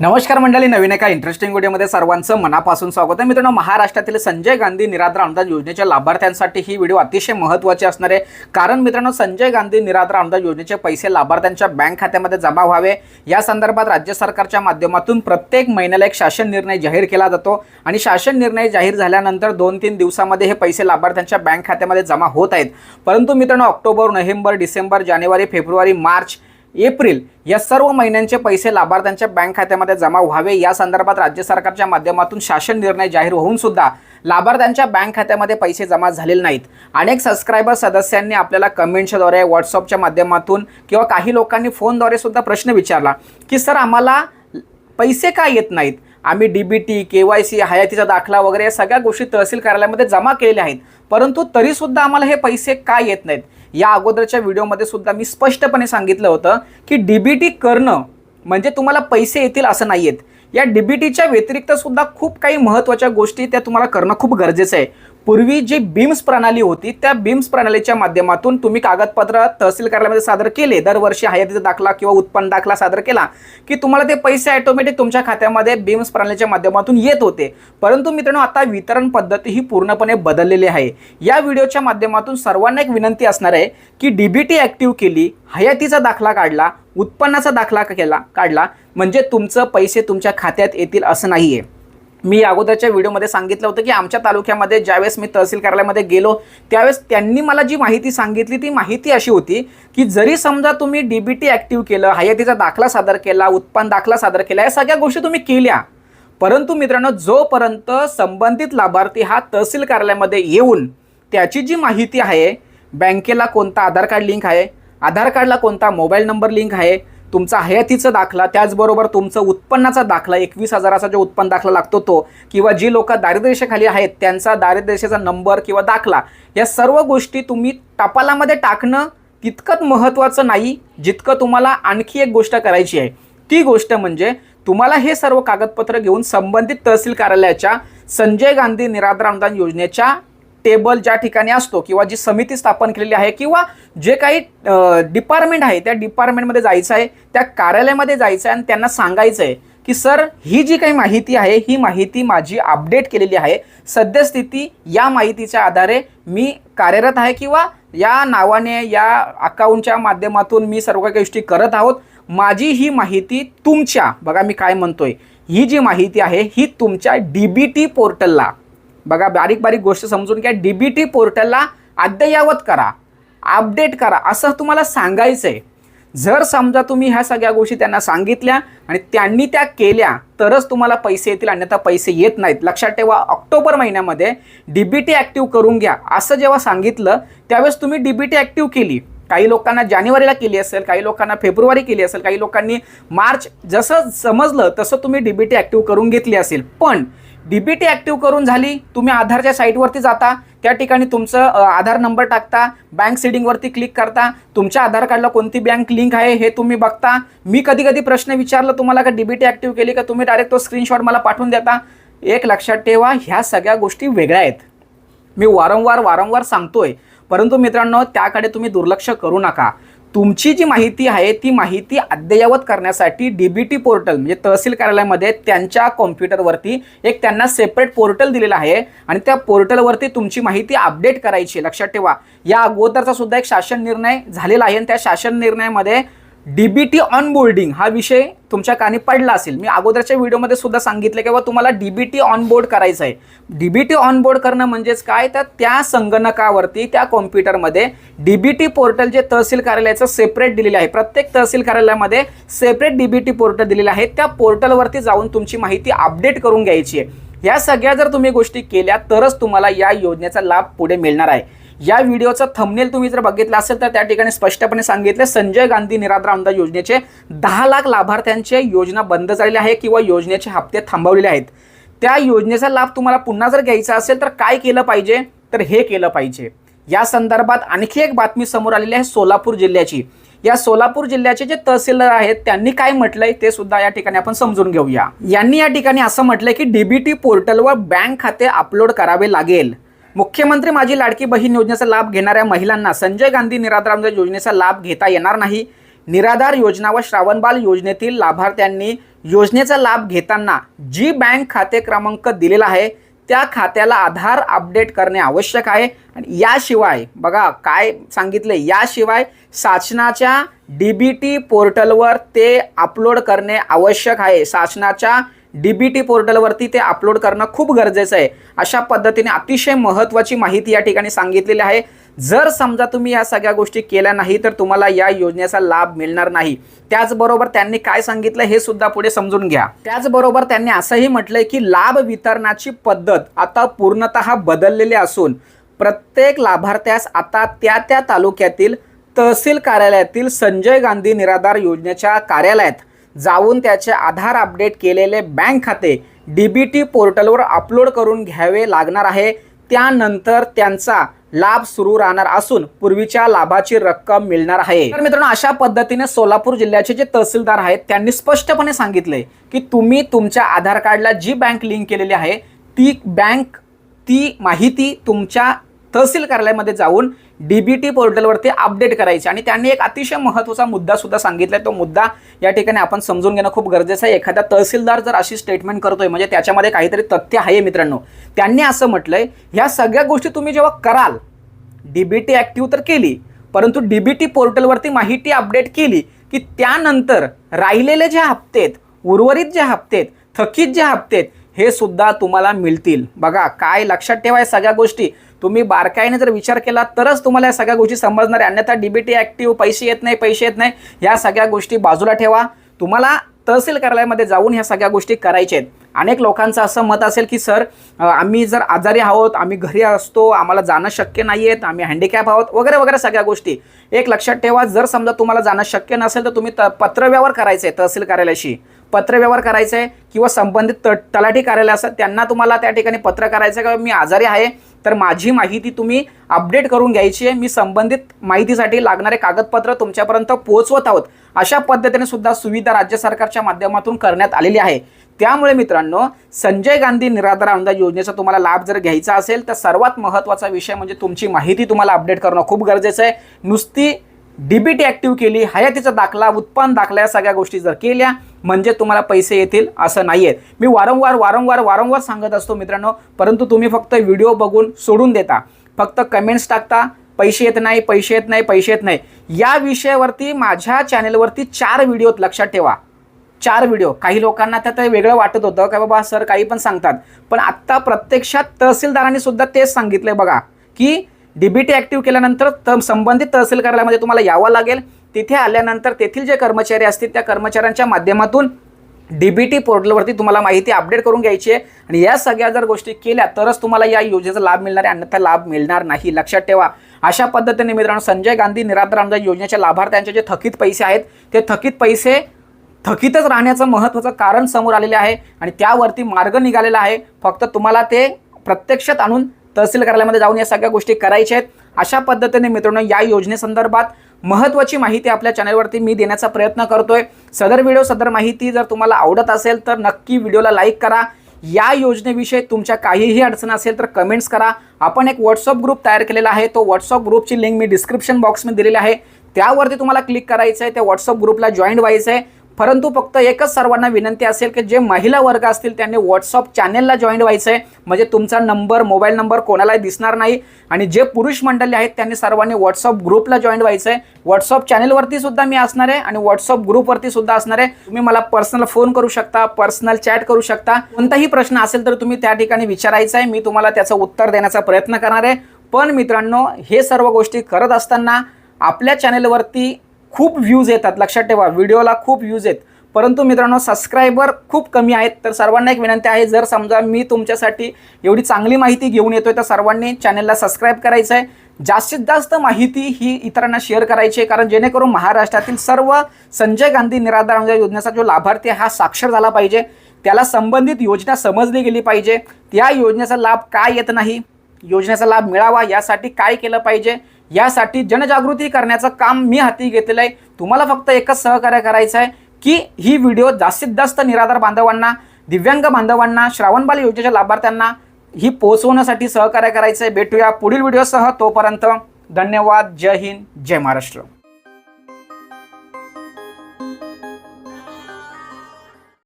नमस्कार मंडळी नवीन एका इंटरेस्टिंग व्हिडिओमध्ये सर्वांचं मनापासून स्वागत आहे. मित्रांनो महाराष्ट्रातील संजय गांधी निराधार अनुदान योजनेच्या लाभार्थ्यांसाठी ही व्हिडिओ अतिशय महत्त्वाची असणार आहे. कारण मित्रांनो संजय गांधी निराधार अनुदान योजनेचे पैसे लाभार्थ्यांच्या बँक खात्यामध्ये जमा व्हावे. या संदर्भात राज्य सरकारच्या माध्यमातून प्रत्येक महिन्याला एक शासन निर्णय जाहीर केला जातो. आणि शासन निर्णय जाहीर झाल्यानंतर दोन तीन दिवसामध्ये हे पैसे लाभार्थ्यांच्या बँक खात्यामध्ये जमा होत आहेत. परंतु मित्रांनो ऑक्टोबर नोव्हेंबर डिसेंबर जानेवारी फेब्रुवारी मार्च एप्रिल या सर्व महिन्यांचे पैसे लाभार्थ्यांच्या बँक खात्यामध्ये जमा व्हावे. या संदर्भात राज्य सरकारच्या माध्यमातून शासन निर्णय जाहीर होऊन सुद्धा लाभार्थ्यांच्या बँक खात्यामध्ये पैसे जमा झालेले नाहीत. अनेक सबस्क्रायबर सदस्यांनी आपल्याला कमेंट्सद्वारे व्हॉट्सअपच्या माध्यमातून किंवा काही लोकांनी फोनद्वारे सुद्धा प्रश्न विचारला की सर आम्हाला पैसे का येत नाहीत? आम्ही D B T K Y C हयातीचा दाखला वगैरे या सगळ्या गोष्टी तहसील कार्यालयामध्ये जमा केलेल्या आहेत. परंतु तरीसुद्धा आम्हाला हे पैसे का येत नाहीत? या अगोदरच्या व्हिडिओमध्ये सुद्धा मी स्पष्टपणे सांगितलं होतं की डी बी टी करणं म्हणजे तुम्हाला पैसे येतील असं नाही आहेत या डी बी टीच्या व्यतिरिक्त सुद्धा खूप काही महत्त्वाच्या गोष्टी त्या तुम्हाला करणं खूप गरजेचं आहे. पूर्वी जी बीम्स प्रणाली होती त्या बीम्स प्रणालीच्या माध्यमातून तुम्ही कागदपत्र तहसील कार्यालयामध्ये सादर केले दरवर्षी हयातीचा दाखला किंवा उत्पन्न दाखला सादर केला की तुम्हाला ते पैसे ऑटोमॅटिक तुमच्या खात्यामध्ये बीम्स प्रणालीच्या माध्यमातून येत होते. परंतु मित्रांनो आता वितरण पद्धती ही पूर्णपणे बदललेली आहे. या व्हिडिओच्या माध्यमातून सर्वांना एक विनंती असणार आहे की डी बी टी ॲक्टिव्ह केली हयातीचा दाखला काढला उत्पन्नाचा दाखला केला काढला म्हणजे तुमचं पैसे तुमच्या खात्यात येतील असं नाही आहे मी अगोदरच्या व्हिडिओमध्ये सांगितलं होतं की आमच्या तालुक्यामध्ये ज्यावेळेस मी तहसील कार्यालयामध्ये गेलो त्यावेळेस त्यांनी मला जी माहिती सांगितली ती माहिती अशी होती की जरी समजा तुम्ही डी बी टी ॲक्टिव्ह केलं हयातीचा दाखला सादर केला उत्पन्न दाखला सादर केला या सगळ्या गोष्टी तुम्ही केल्या. परंतु मित्रांनो जोपर्यंत संबंधित लाभार्थी हा तहसील कार्यालयामध्ये येऊन त्याची जी माहिती आहे बँकेला कोणता आधार कार्ड लिंक आहे आधार कार्डला कोणता मोबाईल नंबर लिंक आहे तुमचा हयातीचा दाखला त्याचबरोबर तुमचं उत्पन्नाचा दाखला एकवीस हजाराचा जो उत्पन्न दाखला लागतो तो किंवा जी लोक दारिद्र्यरेषेखाली आहेत त्यांचा दारिद्र्यरेषेचा नंबर किंवा दाखला या सर्व गोष्टी तुम्ही टपालामध्ये टाकणं तितकंच महत्त्वाचं नाही जितकं तुम्हाला आणखी एक गोष्ट करायची आहे. ती गोष्ट म्हणजे तुम्हाला हे सर्व कागदपत्र घेऊन संबंधित तहसील कार्यालयाच्या संजय गांधी निराधार अनुदान योजनेच्या टेबल ज्या ठिकाणी असतो किंवा जी समिती स्थापन केलेली आहे किंवा जे काही डिपार्टमेंट आहे त्या डिपार्टमेंटमध्ये जायचं आहे त्या कार्यालयामध्ये जायचं आहे आणि त्यांना सांगायचं आहे की सर ही जी काही माहिती आहे ही माहिती माझी अपडेट केलेली आहे. सद्यस्थिती या माहितीच्या आधारे मी कार्यरत आहे किंवा या नावाने या अकाउंटच्या माध्यमातून मी सर्व काही गोष्टी करत आहोत. माझी ही माहिती तुमच्या बघा मी काय म्हणतोय ही जी माहिती आहे ही तुमच्या डी बी टी पोर्टलला बघा बारीक बारीक गोष्ट समजून घ्या. डी बी टी पोर्टलला अद्ययावत करा. अपडेट करा. असं तुम्हाला सांगायचं आहे जर समजा तुम्ही ह्या सगळ्या गोष्टी त्यांना सांगितल्या आणि त्यांनी त्या केल्या तरच तुम्हाला पैसे येतील अन्यथा पैसे येत नाहीत. लक्षात ठेवा ऑक्टोबर महिन्यामध्ये डी बी टी ॲक्टिव्ह करून घ्या. असं जेव्हा सांगितलं त्यावेळेस तुम्ही डी बी टी ॲक्टिव्ह केली. काही लोकांना जानेवारीला केली असेल काही लोकांना फेब्रुवारी केली असेल काही लोकांनी मार्च जसं समजलं तसं तुम्ही डी बी टी ॲक्टिव्ह करून घेतली असेल. पण डी बी टी ॲक्टिव्ह करून झाली तुम्ही आधारच्या साईटवरती जाता त्या ठिकाणी तुमचं आधार नंबर टाकता बँक सिडिंगवरती क्लिक करता तुमच्या आधार कार्डला कोणती बँक लिंक आहे हे तुम्ही बघता. मी कधी कधी प्रश्न विचारलं तुम्हाला का डी बी ॲक्टिव्ह केली का तुम्ही डायरेक्ट तो स्क्रीनशॉट मला पाठवून देता. एक लक्षात ठेवा ह्या सगळ्या गोष्टी वेगळ्या आहेत. मी वारंवार वारंवार सांगतोय. परंतु मित्रांनो त्याकडे तुम्ही दुर्लक्ष करू नका तुमची जी माहिती आहे ती माहिती अद्ययावत करण्यासाठी डी बी टी पोर्टल म्हणजे तहसील कार्यालयामध्ये त्यांच्या कॉम्प्युटरवरती एक त्यांना सेपरेट पोर्टल दिलेलं आहे आणि त्या पोर्टलवरती तुमची माहिती अपडेट करायची आहे. लक्षात ठेवा या अगोदरचा सुद्धा एक शासन निर्णय झालेला आहे आणि त्या शासन निर्णयामध्ये डी बी टी ऑनबोर्डिंग हा विषय तुमच्या कानी पडला असेल. मी अगोदरच्या व्हिडिओमध्ये सुद्धा सांगितलं की बाबा तुम्हाला डी बी टी ऑनबोर्ड करायचं आहे. डी बी टी ऑनबोर्ड करणं म्हणजेच काय? तर त्या संगणकावरती त्या कॉम्प्युटरमध्ये डी बी टी पोर्टल जे तहसील कार्यालयाचं सेपरेट दिलेलं आहे. प्रत्येक तहसील कार्यालयामध्ये separate D B T portal दिलेलं आहे. त्या पोर्टलवरती जाऊन तुमची माहिती अपडेट करून घ्यायची आहे. या सगळ्या जर तुम्ही गोष्टी केल्या तरच तुम्हाला या योजनेचा लाभ पुढे मिळणार आहे. या व्हिडिओचा थंबनेल तुम्ही जर बघितलं असेल तर त्या ठिकाणी स्पष्टपणे सांगितले संजय गांधी निराधार अनुदान योजनेचे दहा लाख लाभार्थ्यांचे योजना बंद झालेली आहे किंवा योजनेचे हप्ते थांबवलेले आहेत. त्या योजनेचा लाभ तुम्हाला पुन्हा जर घ्यायचा असेल तर काय केलं पाहिजे? तर हे केलं पाहिजे. या संदर्भात आणखी एक बातमी समोर आलेली आहे सोलापूर जिल्ह्याची. या सोलापूर जिल्ह्याचे जे तहसीलदार आहेत त्यांनी काय म्हटलंय ते सुद्धा या ठिकाणी आपण समजून घेऊया. यांनी या ठिकाणी असं म्हटलंय की डीबीटी पोर्टलवर बँक खाते अपलोड करावे लागेल. मुख्यमंत्री माझी लाडकी बहीण योजनेचा लाभ घेणाऱ्या महिलांना संजय गांधी निराधार अनुदान योजनेचा लाभ घेता येणार नाही. निराधार योजना व श्रावणबाल योजनेतील लाभार्थ्यांनी योजनेचा लाभ घेताना जी बँक खाते क्रमांक दिलेला आहे त्या खात्याला आधार अपडेट करणे आवश्यक आहे. आणि याशिवाय बघा काय सांगितले याशिवाय शासनाच्या डी बी टी पोर्टलवर ते अपलोड करणे आवश्यक आहे. शासनाच्या डी बी टी पोर्टलवरती ते अपलोड करणं खूप गरजेचं आहे. अशा पद्धतीने अतिशय महत्त्वाची माहिती या ठिकाणी सांगितलेली आहे. जर समजा तुम्ही या सगळ्या गोष्टी केल्या नाही तर तुम्हाला या योजनेचा लाभ मिळणार नाही. त्याचबरोबर त्यांनी काय सांगितलं हे सुद्धा पुढे समजून घ्या. त्याचबरोबर त्यांनी असंही म्हटलंय की लाभ वितरणाची पद्धत आता पूर्णतः बदललेली असून प्रत्येक लाभार्थ्यास आता त्या त्या तालुक्यातील तहसील कार्यालयातील संजय गांधी निराधार योजनेच्या कार्यालयात जाऊन त्याचे आधार अपडेट केलेले बँक खाते डी बी टी पोर्टलवर अपलोड करून घ्यावे लागणार आहे. त्यानंतर त्यांचा लाभ सुरू राहणार असून पूर्वीच्या लाभाची रक्कम मिळणार आहे. तर मित्रांनो अशा पद्धतीने सोलापूर जिल्ह्याचे जे तहसीलदार आहेत त्यांनी स्पष्टपणे सांगितले की तुम्ही तुमच्या आधार कार्डला जी बँक लिंक केलेली आहे ती बँक ती माहिती तुमच्या तहसील कार्यालयामध्ये जाऊन डी बी टी पोर्टलवरती अपडेट करायची. आणि त्यांनी एक अतिशय महत्त्वाचा मुद्दा सुद्धा सांगितला तो मुद्दा या ठिकाणी आपण समजून घेणं खूप गरजेचं आहे. एखादा तहसीलदार जर अशी स्टेटमेंट करतोय म्हणजे त्याच्यामध्ये काहीतरी तथ्य आहे मित्रांनो. त्यांनी असं म्हटलंय ह्या सगळ्या गोष्टी तुम्ही जेव्हा कराल डी बी टी ॲक्टिव्ह तर केली परंतु डी बी टी पोर्टलवरती माहिती अपडेट केली की त्यानंतर राहिलेले जे हप्ते आहेत उर्वरित जे हप्ते आहेत थकीत जे हप्ते आहेत हे सुद्धा तुम्हाला मिळतील. बघा काय लक्षात ठेवा या सगळ्या गोष्टी. तुम्ही बारकाईने जर विचार केला तरच तुम्हाला या सगळ्या गोष्टी समजणार आहे. अन्यथा डीबीटी ऍक्टिव्ह पैसे येत नाही पैसे येत नाही. या सगळ्या गोष्टी बाजूला ठेवा. तुम्हाला तहसील कार्यालयामध्ये जाऊन ह्या सगळ्या गोष्टी करायच्या आहेत. अनेक लोकांचं असं मत असेल की सर आम्ही जर आजारी आहोत आम्ही घरी असतो आम्हाला जाणं शक्य नाही आहेत आम्ही हँडिकॅप आहोत वगैरे वगैरे सगळ्या गोष्टी. एक लक्षात ठेवा जर समजा तुम्हाला जाणं शक्य नसेल तर तुम्ही त पत्रव्यवहार करायचं आहे तहसील कार्यालयाशी. पत्रव्यवहार करायचा आहे किंवा संबंधित त तलाठी कार्यालय असतात त्यांना तुम्हाला त्या ठिकाणी पत्र करायचं आहे का? मी आजारी आहे तर माझी माहिती तुम्ही अपडेट करून घ्यायची आहे. मी संबंधित माहितीसाठी लागणारे कागदपत्र तुमच्यापर्यंत पोहोचवत आहोत. अशा पद्धतीने सुद्धा सुविधा राज्य सरकारच्या माध्यमातून करण्यात आलेली आहे. त्यामुळे मित्रांनो संजय गांधी निराधार अनुदान योजनेचा तुम्हाला लाभ जर घ्यायचा असेल तर सर्वात महत्त्वाचा विषय म्हणजे तुमची माहिती तुम्हाला अपडेट करणं खूप गरजेचं आहे. नुसती डीबीटी ऍक्टिव्ह केली हयातीचा दाखला उत्पन्न दाखला या सगळ्या गोष्टी जर केल्या म्हणजे तुम्हाला पैसे येतील असं नाही आहे मी वारंवार वारंवार वारंवार सांगत असतो मित्रांनो परंतु तुम्ही फक्त व्हिडिओ बघून सोडून देता. फक्त कमेंट्स टाकता पैसे येत नाही पैसे येत नाही पैसे येत नाही. या विषयावरती माझ्या चॅनेलवरती चार व्हिडिओ लक्षात ठेवा. चार व्हिडिओ. काही लोकांना त्यात ते वेगळं वाटत होतं का बाबा सर काही पण सांगतात. पण आत्ता प्रत्यक्षात तहसीलदारांनी सुद्धा तेच सांगितलं बघा की डीबीटी ऍक्टिव्ह केल्यानंतर त संबंधित तहसील कार्यालयामध्ये तुम्हाला यावं लागेल. तिथे आल्यानंतर तेथील जे कर्मचारी असतील त्या कर्मचाऱ्यांच्या माध्यमातून डीबीटी पोर्टलवरती तुम्हाला माहिती अपडेट करून घ्यायची आहे. आणि या सगळ्या जर गोष्टी केल्या तरच तुम्हाला या योजनेचा लाभ मिळणार आहे. अन्यथा लाभ मिळणार नाही. लक्षात ठेवा. अशा पद्धतीने मित्रांनो संजय गांधी निराधार अनुदान योजनेच्या लाभार्थ्यांचे जे थकीत पैसे आहेत ते थकीत पैसे थकीतच राहण्याचं महत्त्वाचं कारण समोर आलेले आहे. आणि त्यावरती मार्ग निघालेला आहे. फक्त तुम्हाला ते प्रत्यक्षात आणून तहसील कार्यालयामध्ये जाऊन या सगळ्या गोष्टी करायच्या आहेत. अशा पद्धतीने मित्रांनो या योजनेसंदर्भात महत्त्वाची माहिती आपल्या चॅनलवरती मी देण्याचा प्रयत्न करतोय. सदर व्हिडिओ सदर माहिती जर तुम्हाला आवडत असेल तर नक्की व्हिडिओला लाईक करा. या योजनेविषयी तुमच्या काहीही अडचण असेल तर कमेंट्स करा. आपण एक व्हॉट्सअप ग्रुप तयार केलेला आहे. तो व्हॉट्सअप ग्रुपची लिंक मी डिस्क्रिप्शन बॉक्समध्ये दिलेली आहे. त्यावरती तुम्हाला क्लिक करायचं आहे त्या व्हॉट्सअप ग्रुपला जॉईन व्हायचं आहे परंतु फक्त एकच सर्वांना विनंती असेल की जे महिला वर्ग असतील त्यांनी व्हॉट्सअप चॅनेलला जॉईन व्हायचं आहे म्हणजे तुमचा नंबर मोबाईल नंबर कोणालाही दिसणार नाही. आणि जे पुरुष मंडळी आहेत त्यांनी सर्वांनी व्हॉट्सअप ग्रुपला जॉईन व्हायचं आहे व्हॉट्सअप चॅनेलवरती सुद्धा मी असणार आहे आणि व्हॉट्सअप ग्रुपवरती सुद्धा असणार आहे. तुम्ही मला पर्सनल फोन करू शकता पर्सनल चॅट करू शकता. कोणताही प्रश्न असेल तर तुम्ही त्या ठिकाणी विचारायचा आहे मी तुम्हाला त्याचं उत्तर देण्याचा प्रयत्न करणार आहे. पण मित्रांनो हे सर्व गोष्टी करत असताना आपल्या चॅनेलवरती खूप व्ह्यूज येतात. लक्षात ठेवा व्हिडिओला खूप व्ह्यूज आहेत. परंतु मित्रांनो सबस्क्रायबर खूप कमी आहेत. तर सर्वांना एक विनंती आहे जर समजा मी तुमच्यासाठी एवढी चांगली माहिती घेऊन येतोय तर सर्वांनी चॅनलला सबस्क्राईब करायचं आहे. जास्तीत जास्त माहिती ही इतरांना शेअर करायची आहे कारण जेणेकरून महाराष्ट्रातील सर्व संजय गांधी निराधार अनुदान योजनेचा जो लाभार्थी हा साक्षर झाला पाहिजे. त्याला संबंधित योजना समजली गेली पाहिजे. त्या योजनेचा लाभ काय येत नाही? योजनेचा लाभ मिळावा यासाठी काय केलं पाहिजे? यासाठी जनजागृती करण्याचं काम मी हाती घेतलेलं आहे. तुम्हाला फक्त एकच सहकार्य करायचं आहे की ही व्हिडिओ जास्तीत जास्त निराधार बांधवांना दिव्यांग बांधवांना श्रावणबाल योजनेच्या लाभार्थ्यांना ही पोहोचवण्यासाठी सहकार्य करायचं आहे. भेटूया पुढील व्हिडिओसह. तोपर्यंत धन्यवाद. जय हिंद. जय महाराष्ट्र.